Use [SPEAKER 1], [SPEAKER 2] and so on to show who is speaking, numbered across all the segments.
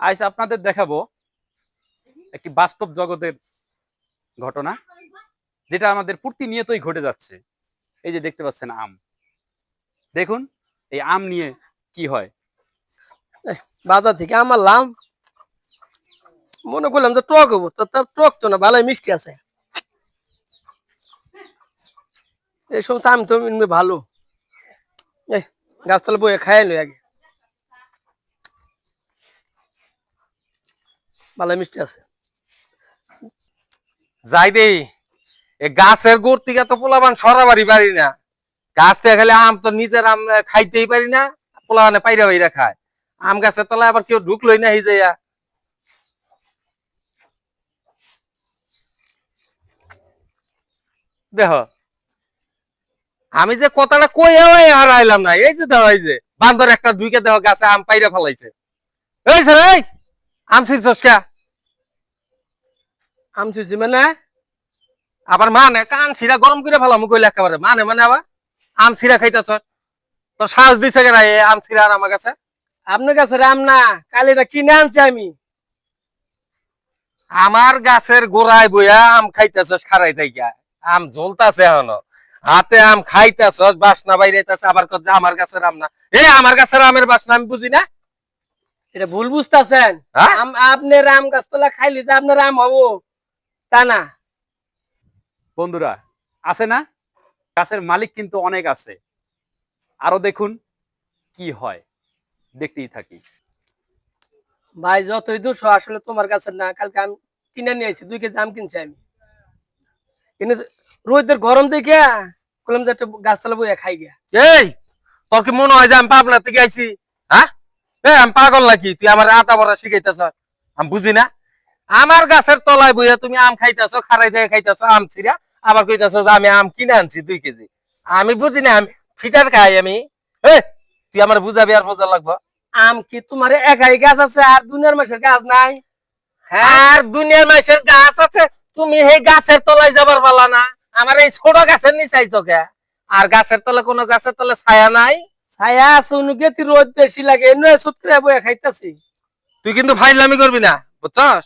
[SPEAKER 1] আজ আপনাদের দেখাবো একটি বাস্তব জগতের ঘটনা, যেটা আমাদের প্রতিনিয়তই ঘটে যাচ্ছে। এই যে দেখতে পাচ্ছেন আম। দেখুন, এই আম নিয়ে কি হয়।
[SPEAKER 2] বাজার থেকে আমার লাম মনে করলাম যে টক হব, তো তার টক তো না, ভালোই মিষ্টি আছে। এই সমস্ত আমি তো ভালো। গাছতলা বইয়ে খাই আগে। ভালো মিষ্টি আছে।
[SPEAKER 3] যাই দে গাছের গোড় থেকে তো পোলাবান সরাবারই পারি না। গাছ থেকে খালি আম তো নিজের আম খাইতেই পারি না পোলাবানে পাইরা পাইরা খায়। আম গাছের তলায় আবার কেউ ঢুকলোই না হিজেয়া দেহ আমি যে কথাটা কই হারাইলাম না, এই যে দেহ এই যে, বান্দর একটা দুইকে দেহ গাছে আম পাইরা ফেলাইছে। এই স্যার আম ছিঁড়ছস কে?
[SPEAKER 2] আম চুচি মানে?
[SPEAKER 3] আবার মানে কান ছিড়া গরম করে ফেলাম কইলে একেবারে। মানে মানে আবার আম ছিড়া খাইতেছ। তো সাহস দিছে কেন এই আম ছিড়া আর আমার কাছে?
[SPEAKER 2] আপনার কাছে রাম না কাল এটা কিনে আনছি আমি।
[SPEAKER 3] আমার গাছের গোড়ায় বইয়া আম খাইতেছস খারাই থাইকা। আম জ্বলতাছে এখনও। হাতে আম খাইতেছস বাসনা বাইরেতেছে আবার কত আমার গাছের আম না। এ আমার গাছের আমের বাসনা আমি বুঝি না?
[SPEAKER 2] এটা ভুল বুঝতেছেন?
[SPEAKER 3] হ্যাঁ?
[SPEAKER 2] আপনি রাম গাছতলা খাইলি যে আপনার রাম হব। তা না।
[SPEAKER 1] বন্ধুরা আছে না? গাছের মালিক কিন্তু অনেক আছে। আরও দেখুন কি হয়। দেখতেই থাকি।
[SPEAKER 2] ভাই যতই দুশো আসলে তোমার কাছে না কালকে আমি কিনে নিয়ে আসছি দুই কেজি আম কিনছি আমি। কিনে রোদের গরম দেখে বললাম যে একটা গাছতলা বইয়া খাই গিয়া।
[SPEAKER 3] এই তোর কি মনে হয় যে আমি পাবনা থেকে আইছি? হ্যাঁ? আমি পাগল নাকি? তুই আমার আতা বড়া শিখাইতেছ? আমি বুঝি না। আমার গাছের তলায় বইয়া তুমি আম খাইতেছ খারাই দিয়ে খাইতেছ আম ছিড়া। আবার কইতেছ যে আমি আম কিনে আনছি দুই কেজি। আমি বুঝি না আমি ফিটার খাই আমি। এ তুই আমার বুঝাবি আর বোঝা লাগবো?
[SPEAKER 2] আম কি তোমার একাই গাছ আছে আর দুনিয়ার মাসের গাছ নাই? হ্যাঁ?
[SPEAKER 3] আর দুনিয়ার মাসের গাছ আছে তুমি সেই গাছের তলায় যাবার পালা না। আমার এই ছোট গাছের নিচাই কে আর গাছের তলে কোনো গাছের তলে ছায়া নাই।
[SPEAKER 2] ছায়া আছে অনুকে রোদ বেশি লাগে এমনি সুত করে বইয়া খাইতাছি।
[SPEAKER 3] তুই কিন্তু ফাইলামি করবি না বুঝছস?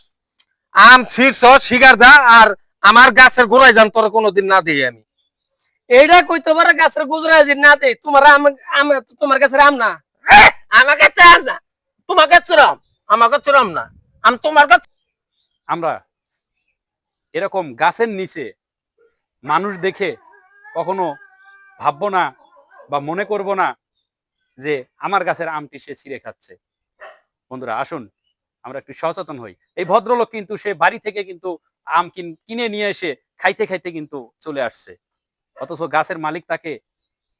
[SPEAKER 3] আম ছিড়ছ শিকার দা আর আমার গাছের গোড়ায় যান তোর কোনোদিন না দিই আমি।
[SPEAKER 2] এইটা কইতে পারে গাছের গুজরা যে না দে তোমার আম আম তোমার গাছের আম না?
[SPEAKER 3] এহ, আমাকে চার না তোমাকে চুরাম আমাকে চুরাম না আমি তোমার কাছে
[SPEAKER 1] আমরা এরকম গাছের নিচে মানুষ দেখে কখনো ভাববো না বা মনে করব না যে আমার গাছের আমটি সে ছিঁড়ে খাচ্ছে। বন্ধুরা, আসুন, আমরা একটু সচেতন হই। এই ভদ্রলোক কিন্তু সে বাড়ি থেকে কিন্তু আম কিন- নিয়ে এসে খাইতে খাইতে কিন্তু চলে আসছে। অথচ গাছের মালিক তাকে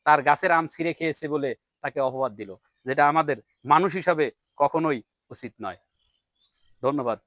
[SPEAKER 1] তার গাছের আম ছিঁড়ে খেয়েছে বলে তাকে অপবাদ দিল, যেটা আমাদের মানুষ হিসাবে কখনোই উচিত নয়। ধন্যবাদ।